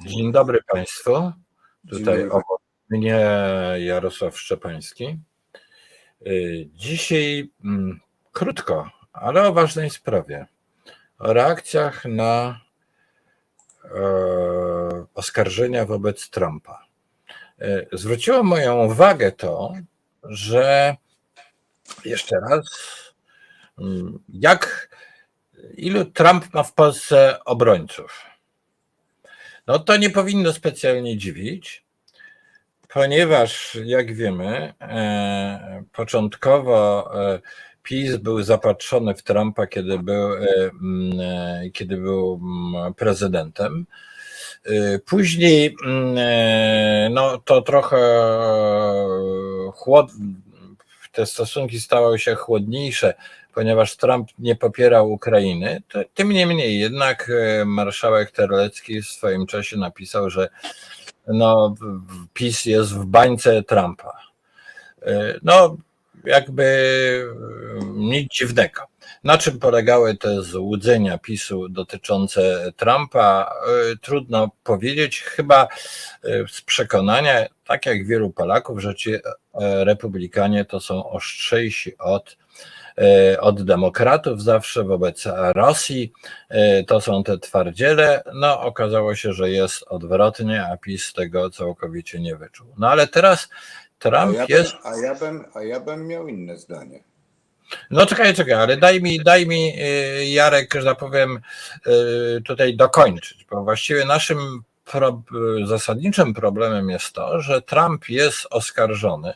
Dzień dobry Państwu. Tutaj obok mnie Jarosław Szczepański. Y, Dzisiaj mm, krótko, ale o ważnej sprawie. O reakcjach na e, oskarżenia wobec Trumpa. E, Zwróciło moją uwagę to, że jeszcze raz, mm, jak ilu Trump ma w Polsce obrońców? No to nie powinno specjalnie dziwić, ponieważ jak wiemy, e, początkowo e, PiS był zapatrzony w Trumpa, kiedy był, e, kiedy był prezydentem. Później no, to trochę chłod... te stosunki stały się chłodniejsze, ponieważ Trump nie popierał Ukrainy. Tym niemniej jednak e, marszałek Terlecki w swoim czasie napisał, że no, PiS jest w bańce Trumpa. E, No, jakby e, nic dziwnego. Na czym polegały te złudzenia PiSu dotyczące Trumpa? Trudno powiedzieć, chyba z przekonania, tak jak wielu Polaków, że ci republikanie to są ostrzejsi od od demokratów zawsze wobec Rosji. E, To są te twardziele. No, okazało się, że jest odwrotnie, a PiS tego całkowicie nie wyczuł. No ale teraz A Trump ja, jest. bym, a, ja bym, a ja bym miał inne zdanie. No czekaj, czekaj, ale daj mi, daj mi y, Jarek, że tak powiem, tutaj dokończyć, bo właściwie naszym pro, zasadniczym problemem jest to, że Trump jest oskarżony.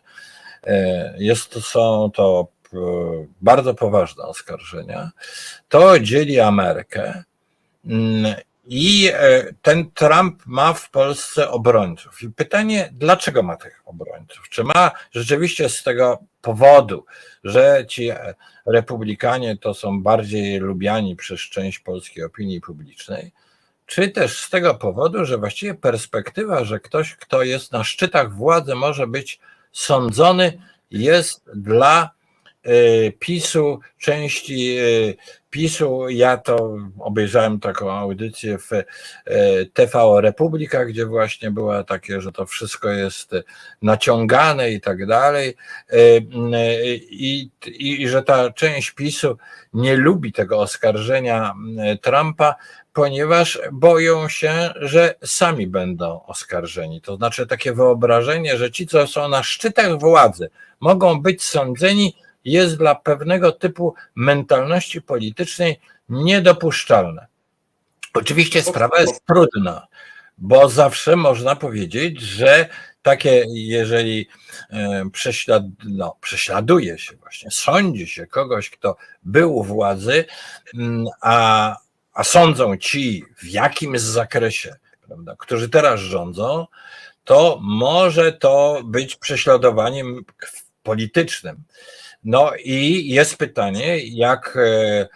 Jest, są to bardzo poważne oskarżenia. To dzieli Amerykę. Mm, I e, ten Trump ma w Polsce obrońców. I pytanie, dlaczego ma tych obrońców? Czy ma rzeczywiście z tego powodu, że ci e, republikanie to są bardziej lubiani przez część polskiej opinii publicznej, czy też z tego powodu, że właściwie perspektywa, że ktoś, kto jest na szczytach władzy, może być sądzony, jest dla e, PiSu, części e, PiSu. Ja to obejrzałem taką audycję w e, TV Republika, gdzie właśnie była takie, że to wszystko jest naciągane i tak dalej. E, I, i, i że ta część PiSu nie lubi tego oskarżenia Trumpa, ponieważ boją się, że sami będą oskarżeni. To znaczy takie wyobrażenie, że ci, co są na szczytach władzy, mogą być sądzeni, jest dla pewnego typu mentalności politycznej niedopuszczalne. Oczywiście sprawa jest trudna, bo zawsze można powiedzieć, że takie, jeżeli e, prześlad, no, prześladuje się właśnie, sądzi się kogoś, kto był u władzy, mm, a, a sądzą ci w jakimś zakresie, prawda, którzy teraz rządzą, to może to być prześladowaniem politycznym. No i jest pytanie, jak e,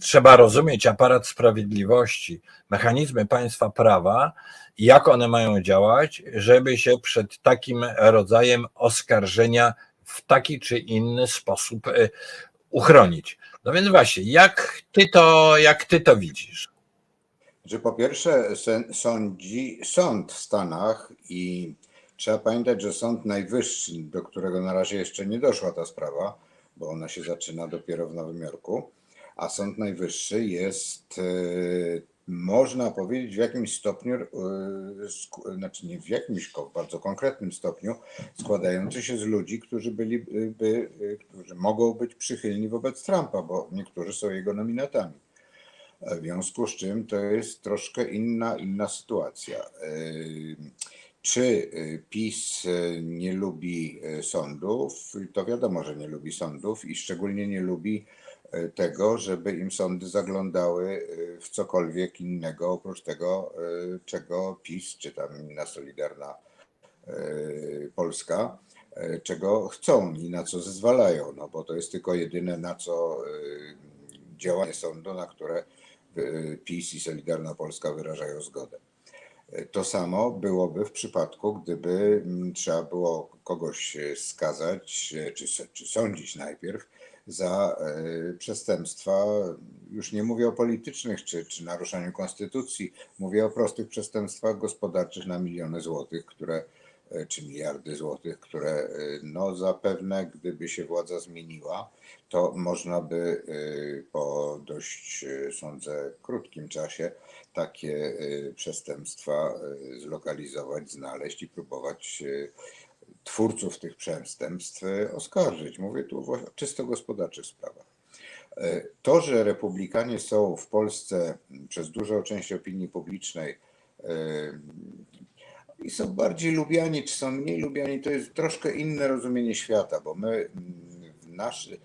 trzeba rozumieć aparat sprawiedliwości, mechanizmy państwa prawa, jak one mają działać, żeby się przed takim rodzajem oskarżenia w taki czy inny sposób e, uchronić. No więc właśnie, jak ty to, jak ty to widzisz? Że po pierwsze sądzi sąd w Stanach i trzeba pamiętać, że Sąd Najwyższy, do którego na razie jeszcze nie doszła ta sprawa, bo ona się zaczyna dopiero w Nowym Jorku, a Sąd Najwyższy jest, e, można powiedzieć, w jakimś stopniu, e, znaczy nie w jakimś bardzo konkretnym stopniu, składający się z ludzi, którzy byliby, e, którzy mogą być przychylni wobec Trumpa, bo niektórzy są jego nominatami. W związku z czym to jest troszkę inna, inna sytuacja. Czy yy, PiS yy, nie lubi yy, sądów? To wiadomo, że nie lubi sądów i szczególnie nie lubi tego, żeby im sądy zaglądały w cokolwiek innego oprócz tego, czego PiS czy tam inna Solidarna Polska, czego chcą i na co zezwalają, no bo to jest tylko jedyne na co działanie sądu, na które y, PiS i Solidarna Polska wyrażają zgodę. To samo byłoby w przypadku, gdyby mm, trzeba było kogoś y, skazać, y, czy, czy sądzić najpierw za e, przestępstwa, już nie mówię o politycznych czy, czy naruszaniu konstytucji, mówię o prostych przestępstwach gospodarczych na miliony złotych, które e, czy miliardy złotych, które e, no zapewne gdyby się władza zmieniła, to można by e, po dość e, sądzę krótkim czasie takie e, przestępstwa e, zlokalizować, znaleźć i próbować e, twórców tych przestępstw e, oskarżyć. Mówię tu o czysto gospodarczych sprawach. E, To, że republikanie są w Polsce przez dużą część opinii publicznej e, i są bardziej lubiani, czy są mniej lubiani, to jest troszkę inne rozumienie świata, bo my mm, w, naszy,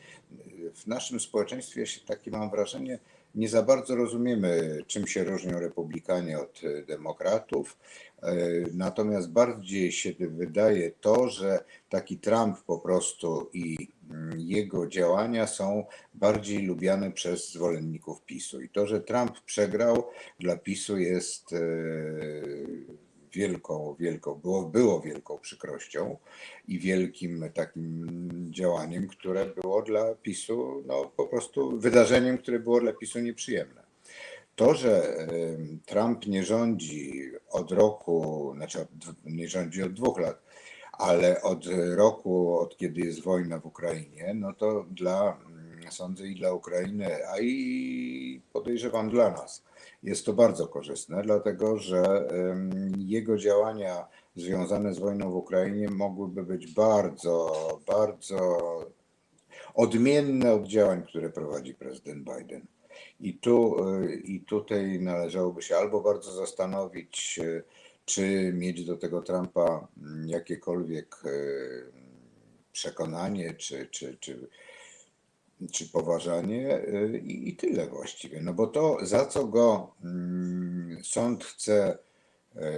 w naszym społeczeństwie, się takie mam wrażenie, nie za bardzo rozumiemy, czym się różnią republikanie od demokratów. E, Natomiast bardziej się wydaje to, że taki Trump po prostu i mm, jego działania są bardziej lubiane przez zwolenników PiSu. I to, że Trump przegrał dla PiSu jest e, wielką, wielką, było, było wielką przykrością i wielkim takim działaniem, które było dla PiSu, no po prostu wydarzeniem, które było dla PiSu nieprzyjemne. To, że Trump nie rządzi od roku, znaczy od, nie rządzi od dwóch lat, ale od roku, od kiedy jest wojna w Ukrainie, no to dla, sądzę i dla Ukrainy, a i podejrzewam dla nas, jest to bardzo korzystne, dlatego że jego działania związane z wojną w Ukrainie mogłyby być bardzo, bardzo odmienne od działań, które prowadzi prezydent Biden. I, tu, y, I tutaj należałoby się albo bardzo zastanowić, y, czy mieć do tego Trumpa mm, jakiekolwiek y, przekonanie, czy, czy, czy, czy poważanie y, i, i tyle właściwie. No bo to, za co go mm, sąd chce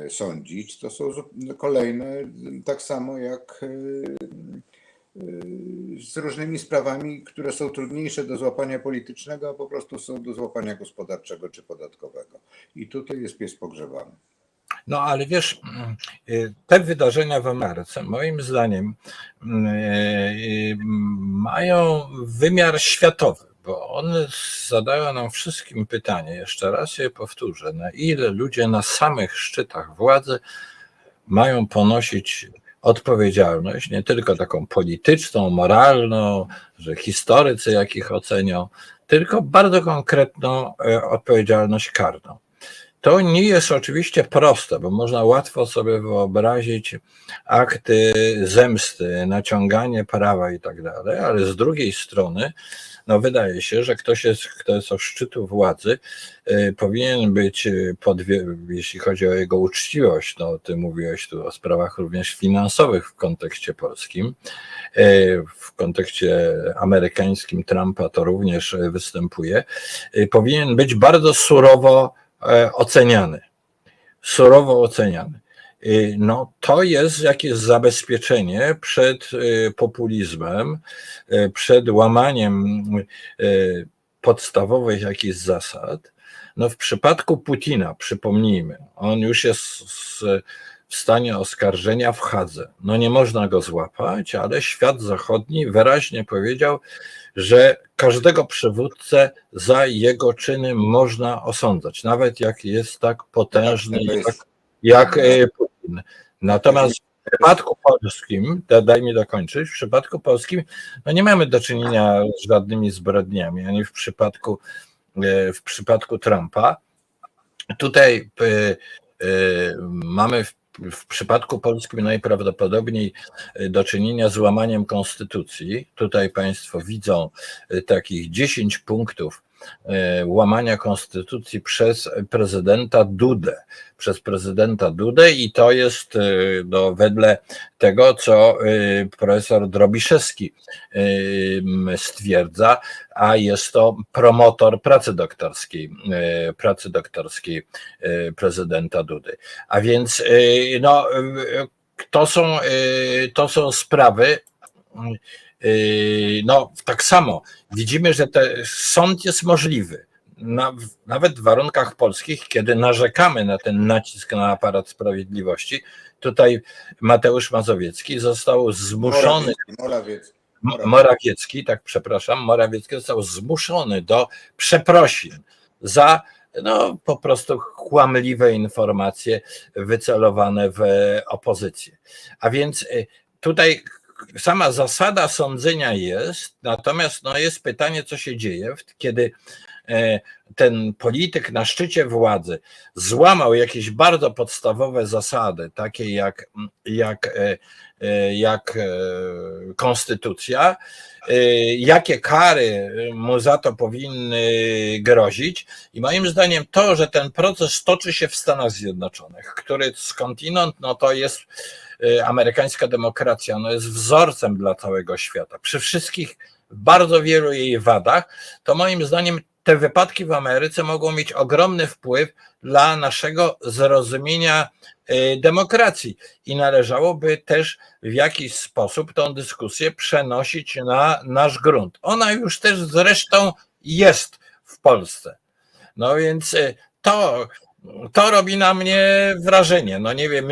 y, sądzić, to są zu- kolejne, y, tak samo jak z różnymi sprawami, które są trudniejsze do złapania politycznego, a po prostu są do złapania gospodarczego czy podatkowego. I tutaj jest pies pogrzebany. No ale wiesz, y, te wydarzenia w Ameryce, moim zdaniem, mm, y, mają wymiar światowy, bo one zadają nam wszystkim pytanie, jeszcze raz je powtórzę, na ile ludzie na samych szczytach władzy mają ponosić odpowiedzialność, nie tylko taką polityczną, moralną, że historycy jakich ocenią, tylko bardzo konkretną e, odpowiedzialność karną. To nie jest oczywiście proste, bo można łatwo sobie wyobrazić akty zemsty, naciąganie prawa i tak dalej, ale z drugiej strony, no wydaje się, że ktoś jest, kto jest o szczytu władzy, y, powinien być, podwie, jeśli chodzi o jego uczciwość, no ty mówiłeś tu o sprawach również finansowych w kontekście polskim, y, w kontekście amerykańskim Trumpa to również występuje, y, powinien być bardzo surowo oceniany. Surowo oceniany. No, to jest jakieś zabezpieczenie przed y, populizmem, y, przed łamaniem podstawowych jakichś zasad. No, w przypadku Putina, przypomnijmy, on już jest w stanie oskarżenia w Hadze. No, nie można go złapać, ale świat zachodni wyraźnie powiedział, że każdego przywódcę za jego czyny można osądzać, nawet jak jest tak potężny, jest- jak, jak e, Putin. Natomiast w przypadku polskim, da- daj mi dokończyć, w przypadku polskim no nie mamy do czynienia z żadnymi zbrodniami, ani w przypadku, e, w przypadku Trumpa. Tutaj e, mamy w, przypadku polskim najprawdopodobniej e, do czynienia z łamaniem konstytucji. Tutaj Państwo widzą e, takich 10 punktów łamania konstytucji przez prezydenta Dudę. Przez prezydenta Dudę i to jest e, no, wedle tego, co e, profesor Drobiszewski e, stwierdza, a jest to promotor pracy doktorskiej, e, pracy doktorskiej e, prezydenta Dudy. A więc e, no, e, to są, e, to są sprawy, e, no tak samo widzimy, że te, sąd jest możliwy. Na, nawet w warunkach polskich, kiedy narzekamy na ten nacisk na aparat sprawiedliwości, tutaj Mateusz Mazowiecki został zmuszony Morawiecki, Morawiecki. Morawiecki, tak przepraszam, Morawiecki został zmuszony do przeprosin za no, po prostu kłamliwe informacje wycelowane w opozycję. A więc y, tutaj sama zasada sądzenia jest, natomiast no, jest pytanie, co się dzieje, kiedy e, ten polityk na szczycie władzy złamał jakieś bardzo podstawowe zasady, takie jak, jak, e, e, jak konstytucja, jakie kary mu za to powinny grozić. I moim zdaniem to, że ten proces toczy się w Stanach Zjednoczonych, który skądinąd, no to jest amerykańska demokracja, no jest wzorcem dla całego świata. Przy wszystkich bardzo wielu jej wadach, to moim zdaniem te wypadki w Ameryce mogą mieć ogromny wpływ dla naszego zrozumienia e, demokracji i należałoby też w jakiś sposób tą dyskusję przenosić na nasz grunt. Ona już też zresztą jest w Polsce. No więc e, to, to robi na mnie wrażenie. No nie wiem,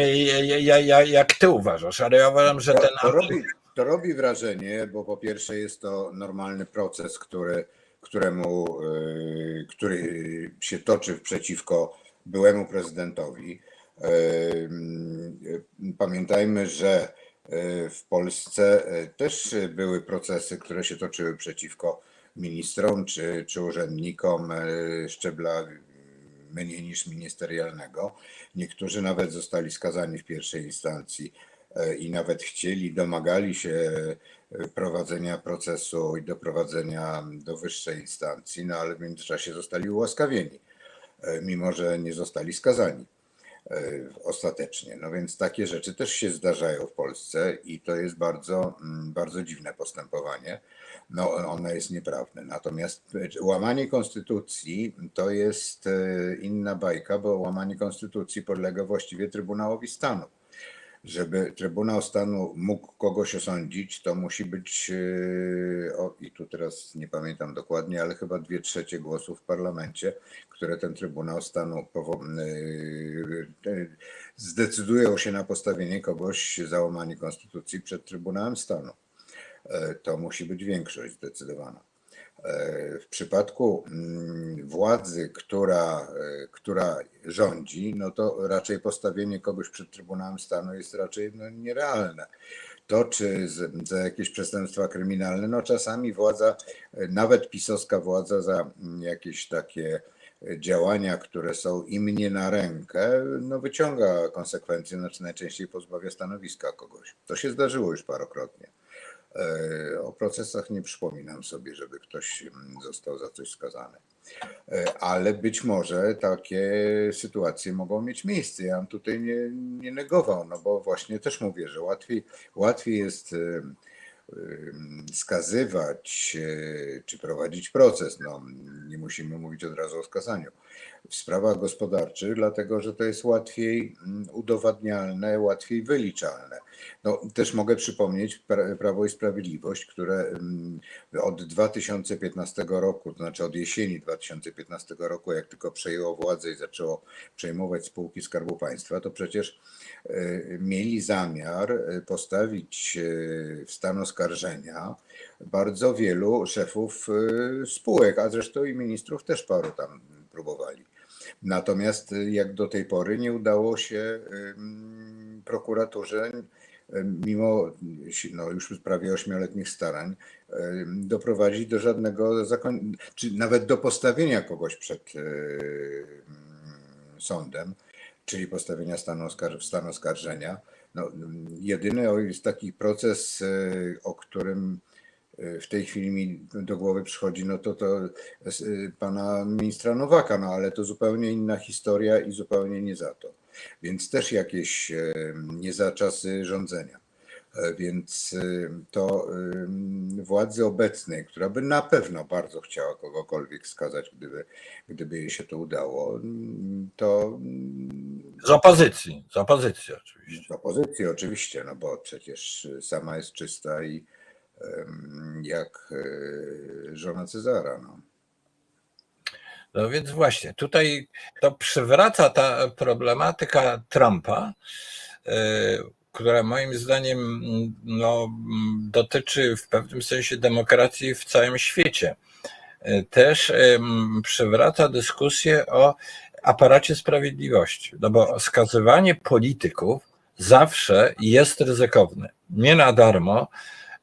ja, ja, jak ty uważasz, ale ja uważam, że To, ten. to, robi, to robi wrażenie, bo po pierwsze jest to normalny proces, który, któremu, y, który się toczy przeciwko byłemu prezydentowi. Y, Pamiętajmy, że y, w Polsce też były procesy, które się toczyły przeciwko ministrom czy, czy urzędnikom szczebla mniej niż ministerialnego. Niektórzy nawet zostali skazani w pierwszej instancji e, i nawet chcieli, domagali się e, prowadzenia procesu i doprowadzenia do wyższej instancji, no ale w międzyczasie zostali ułaskawieni, e, mimo że nie zostali skazani ostatecznie. No więc takie rzeczy też się zdarzają w Polsce i to jest bardzo, mm, bardzo dziwne postępowanie. No, ono jest nieprawne. Natomiast e, łamanie konstytucji to jest e, inna bajka, bo łamanie konstytucji podlega właściwie Trybunałowi Stanu. Żeby Trybunał Stanu mógł kogoś osądzić, to musi być, e, o, i tu teraz nie pamiętam dokładnie, ale chyba dwie trzecie głosów w parlamencie, które ten Trybunał Stanu e, e, zdecydują się na postawienie kogoś za łamanie konstytucji przed Trybunałem Stanu. To musi być większość zdecydowana. E, W przypadku mm, władzy, która, e, która rządzi, no to raczej postawienie kogoś przed Trybunałem Stanu jest raczej no, nierealne. To, czy z, za jakieś przestępstwa kryminalne, no czasami władza, e, nawet pisowska władza za mm, jakieś takie działania, które są im nie na rękę, no wyciąga konsekwencje, znaczy najczęściej pozbawia stanowiska kogoś. To się zdarzyło już parokrotnie. E, O procesach nie przypominam sobie, żeby ktoś mm, został za coś skazany. E, Ale być może takie sytuacje mogą mieć miejsce. Ja bym tutaj nie, nie negował, no bo właśnie też mówię, że łatwiej, łatwiej jest e, skazywać czy prowadzić proces. No, nie musimy mówić od razu o skazaniu. W sprawach gospodarczych, dlatego że to jest łatwiej mm, udowadnialne, łatwiej wyliczalne. No, też mogę przypomnieć pra- Prawo i Sprawiedliwość, które mm, od 2015 roku, to znaczy od jesieni 2015 roku, jak tylko przejęło władzę i zaczęło przejmować spółki Skarbu Państwa, to przecież e, mieli zamiar e, postawić w stan oskarżenia bardzo wielu szefów e, spółek, a zresztą i ministrów też paru tam próbowali. Natomiast e, jak do tej pory nie udało się prokuraturze, mimo si- no, już prawie ośmioletnich starań, doprowadzić do żadnego zakon... czy nawet do postawienia kogoś przed em, sądem, czyli postawienia stanu, oskar... w stan oskarżenia. No, jedyny jest taki proces, o którym w tej chwili mi do głowy przychodzi, no to to y, pana ministra Nowaka, no ale to zupełnie inna historia i zupełnie nie za to. Więc też jakieś e, nie za czasy rządzenia. E, Więc y, to y, władzy obecnej, która by na pewno bardzo chciała kogokolwiek skazać, gdyby, gdyby jej się to udało, to mm, Z opozycji, z opozycji oczywiście. z opozycji oczywiście, no bo przecież sama jest czysta i jak e, żona Cezara. No. No więc właśnie, tutaj to przywraca ta problematyka Trumpa, e, która moim zdaniem no, dotyczy w pewnym sensie demokracji w całym świecie. E, Też przywraca dyskusję o aparacie sprawiedliwości, no bo skazywanie polityków zawsze jest ryzykowne. Nie na darmo.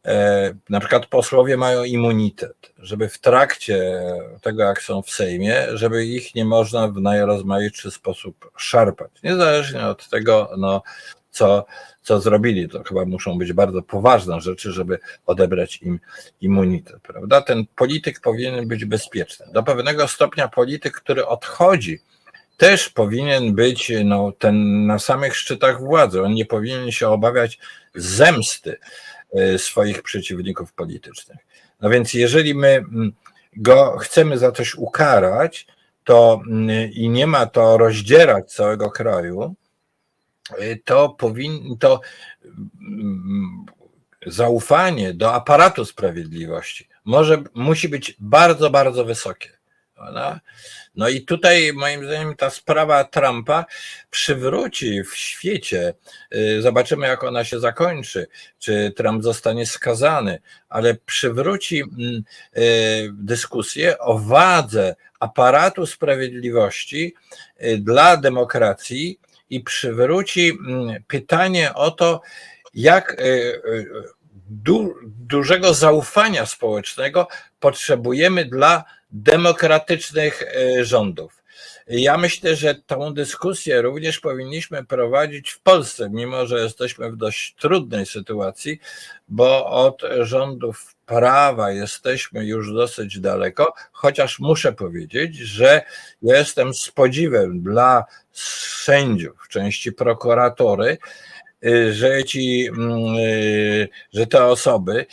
E, Na przykład posłowie mają immunitet, żeby w trakcie tego, jak są w Sejmie, żeby ich nie można w najrozmaitszy sposób szarpać. Niezależnie od tego, no, co, co zrobili. To chyba muszą być bardzo poważne rzeczy, żeby odebrać im immunitet, prawda? Ten polityk powinien być bezpieczny. Do pewnego stopnia polityk, który odchodzi, też powinien być no, ten na samych szczytach władzy. On nie powinien się obawiać zemsty swoich przeciwników politycznych. No więc jeżeli my mm, go chcemy za coś ukarać, to mm, i nie ma to rozdzierać całego kraju, y, to powin, to mm, zaufanie do aparatu sprawiedliwości może, musi być bardzo, bardzo wysokie. Prawda? No i tutaj moim zdaniem ta sprawa Trumpa przywróci w świecie, y, zobaczymy jak ona się zakończy, czy Trump zostanie skazany, ale przywróci mm, y, dyskusję o wadze aparatu sprawiedliwości y, dla demokracji i przywróci mm, pytanie o to, jak du, dużego zaufania społecznego potrzebujemy dla demokratycznych y, rządów. Ja myślę, że tą dyskusję również powinniśmy prowadzić w Polsce, mimo że jesteśmy w dość trudnej sytuacji, bo od rządów prawa jesteśmy już dosyć daleko, chociaż muszę powiedzieć, że ja jestem z podziwem dla sędziów, części prokuratory, że ci, mm, y, że te osoby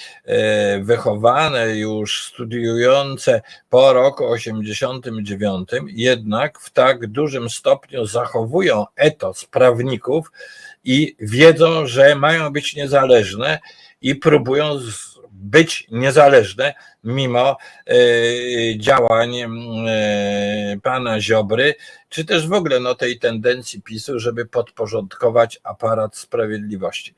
y, wychowane już, studiujące po roku 89, jednak w tak dużym stopniu zachowują etos prawników i wiedzą, że mają być niezależne i próbują z- być niezależne mimo y, działań y, pana Ziobry, czy też w ogóle no, tej tendencji PiSu, żeby podporządkować aparat sprawiedliwości.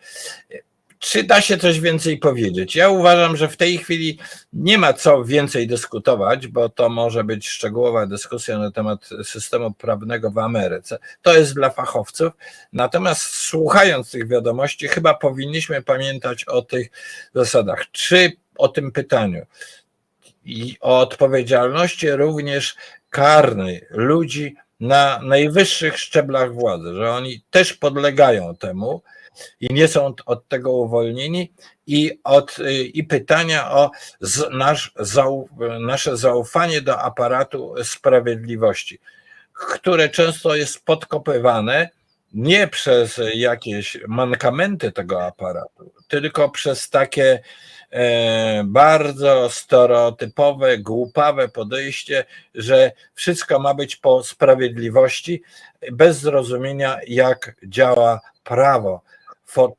Czy da się coś więcej powiedzieć? Ja uważam, że w tej chwili nie ma co więcej dyskutować, bo to może być szczegółowa dyskusja na temat systemu prawnego w Ameryce. To jest dla fachowców. Natomiast słuchając tych wiadomości, chyba powinniśmy pamiętać o tych zasadach. Czy o tym pytaniu i o odpowiedzialności również karnej ludzi na najwyższych szczeblach władzy, że oni też podlegają temu i nie są od tego uwolnieni. I, od, i pytania o z, nasz, zau, nasze zaufanie do aparatu sprawiedliwości, które często jest podkopywane nie przez jakieś mankamenty tego aparatu, tylko przez takie e, bardzo stereotypowe, głupawe podejście, że wszystko ma być po sprawiedliwości, bez zrozumienia, jak działa prawo,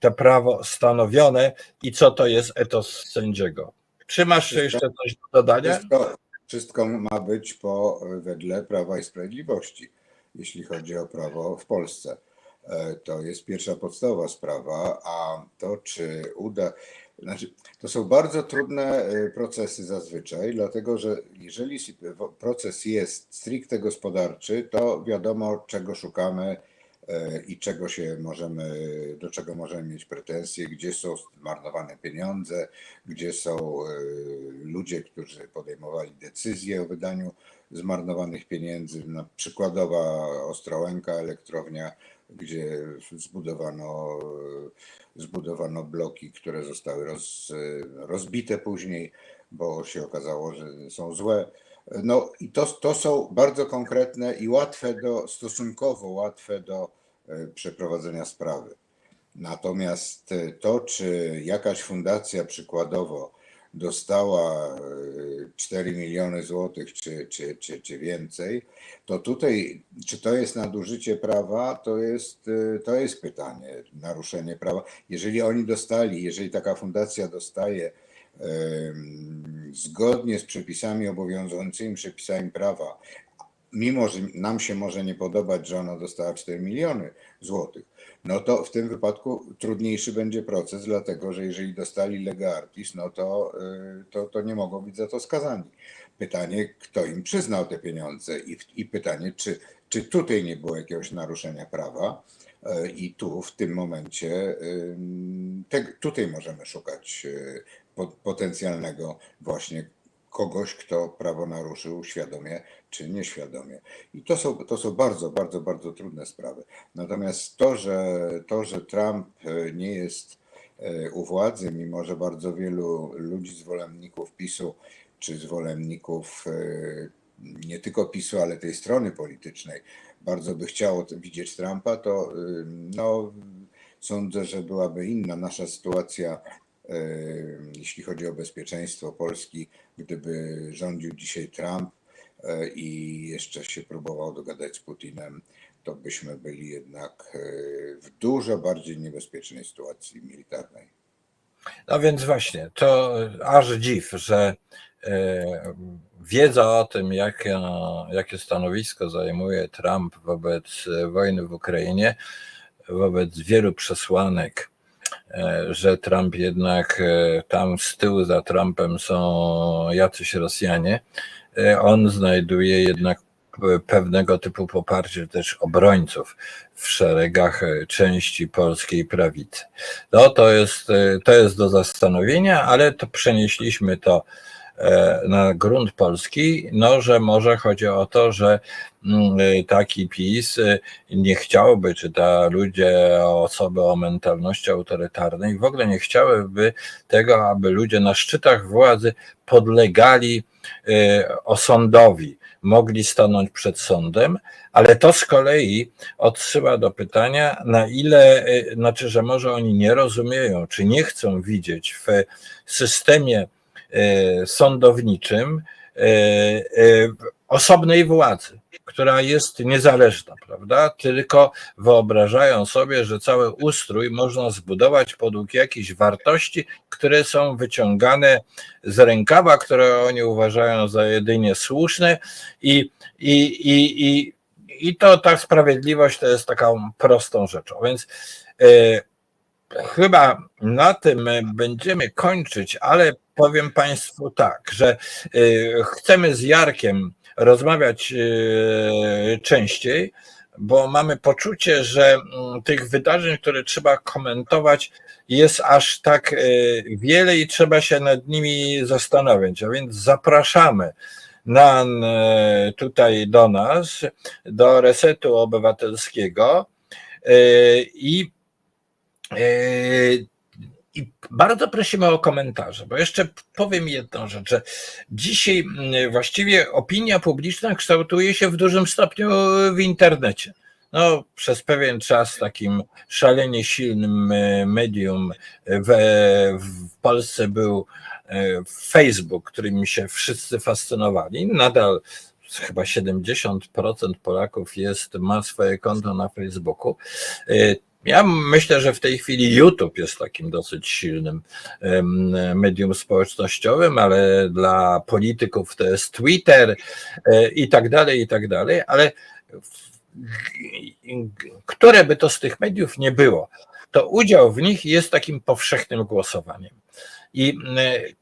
te prawo stanowione i co to jest etos sędziego. Czy masz jeszcze coś do dodania? Wszystko, wszystko ma być po wedle Prawa i Sprawiedliwości, jeśli chodzi o prawo w Polsce. E, To jest pierwsza podstawowa sprawa, a to czy uda. Znaczy, to są bardzo trudne e, procesy zazwyczaj, dlatego że jeżeli proces jest stricte gospodarczy, to wiadomo, czego szukamy i czego się możemy, do czego możemy mieć pretensje, gdzie są zmarnowane pieniądze, gdzie są e, ludzie, którzy podejmowali decyzje o wydaniu zmarnowanych pieniędzy. Na przykładowa Ostrołęka, elektrownia, gdzie zbudowano, zbudowano bloki, które zostały roz, rozbite później, bo się okazało, że są złe. No i to, to są bardzo konkretne i łatwe do, stosunkowo łatwe do e, przeprowadzenia sprawy. Natomiast e, to, czy jakaś fundacja przykładowo dostała e, 4 miliony złotych czy, czy, czy, czy więcej, to tutaj, czy to jest nadużycie prawa, to jest, e, to jest pytanie, naruszenie prawa. Jeżeli oni dostali, jeżeli taka fundacja dostaje zgodnie z przepisami obowiązującymi, przepisami prawa, mimo że nam się może nie podobać, że ona dostała 4 miliony złotych, no to w tym wypadku trudniejszy będzie proces, dlatego że jeżeli dostali lega artis, no to, y, to, to nie mogą być za to skazani. Pytanie, kto im przyznał te pieniądze i, i pytanie, czy, czy tutaj nie było jakiegoś naruszenia prawa y, i tu w tym momencie te, tutaj możemy szukać po- potencjalnego właśnie kogoś, kto prawo naruszył świadomie czy nieświadomie. I to są, to są bardzo, bardzo, bardzo trudne sprawy. Natomiast to, że, to, że Trump e, nie jest e, u władzy, mimo że bardzo wielu ludzi, zwolenników PiSu, czy zwolenników e, nie tylko PiSu, ale tej strony politycznej, bardzo by chciało widzieć Trumpa, to e, no, sądzę, że byłaby inna nasza sytuacja, e, jeśli chodzi o bezpieczeństwo Polski, gdyby rządził dzisiaj Trump i jeszcze się próbował dogadać z Putinem, to byśmy byli jednak w dużo bardziej niebezpiecznej sytuacji militarnej. No więc właśnie, to aż dziw, że wiedza o tym, jakie, jakie stanowisko zajmuje Trump wobec e, wojny w Ukrainie, wobec wielu przesłanek, e, że Trump jednak e, tam z tyłu za Trumpem są jacyś Rosjanie, e, on znajduje jednak pewnego typu poparcie też obrońców w szeregach e, części polskiej prawicy. No to jest, e, to jest do zastanowienia, ale to przenieśliśmy to e, na grunt polski, no że może chodzi o to, że mm, e, taki PiS e, nie chciałby, czy ta ludzie, osoby o mentalności autorytarnej w ogóle nie chciałyby tego, aby ludzie na szczytach władzy podlegali e, osądowi, mogli stanąć przed sądem, ale to z kolei odsyła do pytania, na ile, y, znaczy, że może oni nie rozumieją, czy nie chcą widzieć w systemie y, sądowniczym y, y, osobnej władzy, która jest niezależna, prawda? Tylko wyobrażają sobie, że cały ustrój można zbudować podług jakichś wartości, które są wyciągane z rękawa, które oni uważają za jedynie słuszne i, i, i, i, i to ta sprawiedliwość to jest taką prostą rzeczą. Więc e, chyba na tym będziemy kończyć, ale powiem Państwu tak, że e, chcemy z Jarkiem rozmawiać e, częściej, bo mamy poczucie, że mm, tych wydarzeń, które trzeba komentować, jest aż tak e, wiele i trzeba się nad nimi zastanawiać. A więc zapraszamy na, tutaj do nas, do Resetu Obywatelskiego i, i bardzo prosimy o komentarze, bo jeszcze powiem jedną rzecz, że dzisiaj mm, właściwie opinia publiczna kształtuje się w dużym stopniu w internecie. No, przez pewien czas takim szalenie silnym e, medium w, w Polsce był e, Facebook, którym się wszyscy fascynowali. Nadal chyba 70% Polaków jest, ma swoje konto na Facebooku. Ja myślę, że w tej chwili YouTube jest takim dosyć silnym medium społecznościowym, ale dla polityków to jest Twitter e, i tak dalej, i tak dalej, ale które by to z tych mediów nie było, to udział w nich jest takim powszechnym głosowaniem. I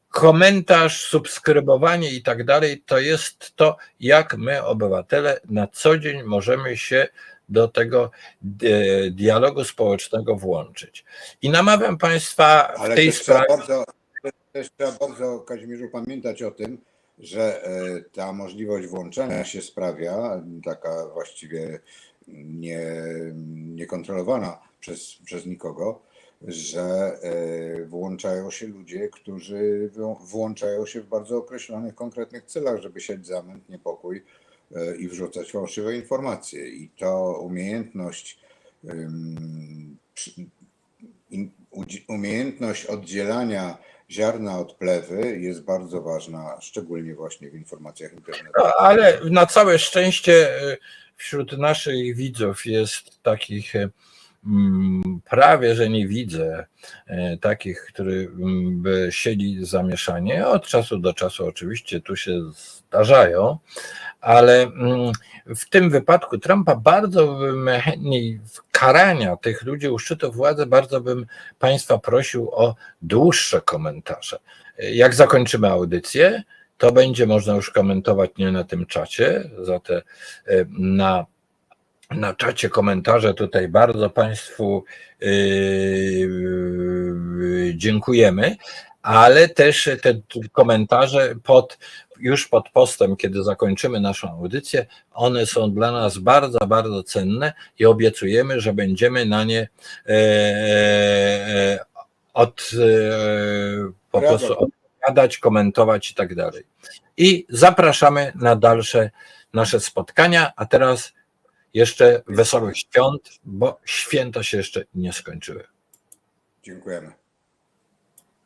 komentarz, subskrybowanie i tak dalej, to jest to, jak my, obywatele, na co dzień możemy się do tego e, dialogu społecznego włączyć. I namawiam Państwa w Ale tej też trzeba, sprawie. bardzo, też trzeba bardzo, Kazimierzu, pamiętać o tym, że e, ta możliwość włączenia się sprawia, taka właściwie nie, niekontrolowana przez, przez nikogo, że e, włączają się ludzie, którzy włączają się w bardzo określonych, konkretnych celach, żeby siać zamęt, niepokój i wrzucać fałszywe informacje. I to umiejętność umiejętność oddzielania ziarna od plewy jest bardzo ważna, szczególnie właśnie w informacjach internetowych. No, ale na całe szczęście e, wśród naszych widzów jest takich e, mm, prawie, że nie widzę e, takich, którzy mm, by sieli zamieszanie. Od czasu do czasu oczywiście tu się zdarzają, ale mm, w tym wypadku Trumpa bardzo bym chętniej karania tych ludzi u szczytu władzy, bardzo bym Państwa prosił o dłuższe komentarze. Jak zakończymy audycję, to będzie można już komentować nie na tym czacie, za te y, na, na czacie komentarze tutaj bardzo Państwu yy, dziękujemy, ale też te komentarze pod, już pod postem, kiedy zakończymy naszą audycję, one są dla nas bardzo, bardzo cenne i obiecujemy, że będziemy na nie e, e, od, e, po prostu odpowiadać, komentować i tak dalej. I zapraszamy na dalsze nasze spotkania, a teraz jeszcze wesołych świąt, bo święta się jeszcze nie skończyły. Dziękujemy.